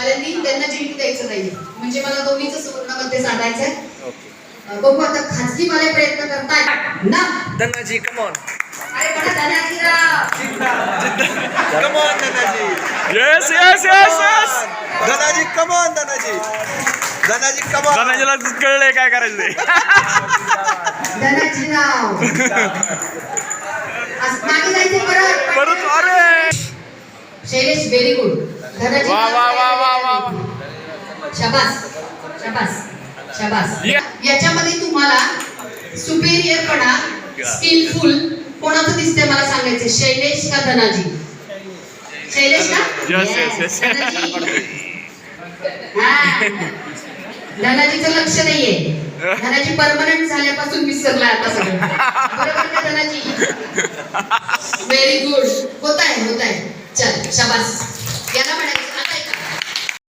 पहिल्यांदी त्यांना जिंकू द्यायचं नाहीये. म्हणजे मला दोन्हीच सुवर्णामध्ये साधायचंय. ओके. अं, बघू आता खाजगी मला प्रयत्न करताय ना. धनाजी कमॉन अरे बघा Dhanajirao come on Dhanaji. Yes yes yes yes Dhanaji come on Dhanaji. Dhanaji come on धनाजीला कळलंय काय करायचं परत. परत अरे. शैलेश व्हेरी गुड धनाजी वा वा वा वा वा शाबास शाबास शाबास. याच्यामध्ये तुम्हाला सुपेरियरपणा स्किलफुल कोणाचं दिसतंय मला सांगायचं? शैलेश का धनाजी? शैलेश का. हा. धनाजीचं लक्ष नाहीये. धनाजी परमनंट झाल्यापासून विसरला आता सगळं. बरोबर का धनाजी? व्हेरी गुड होत आहे होत आहे. 下半。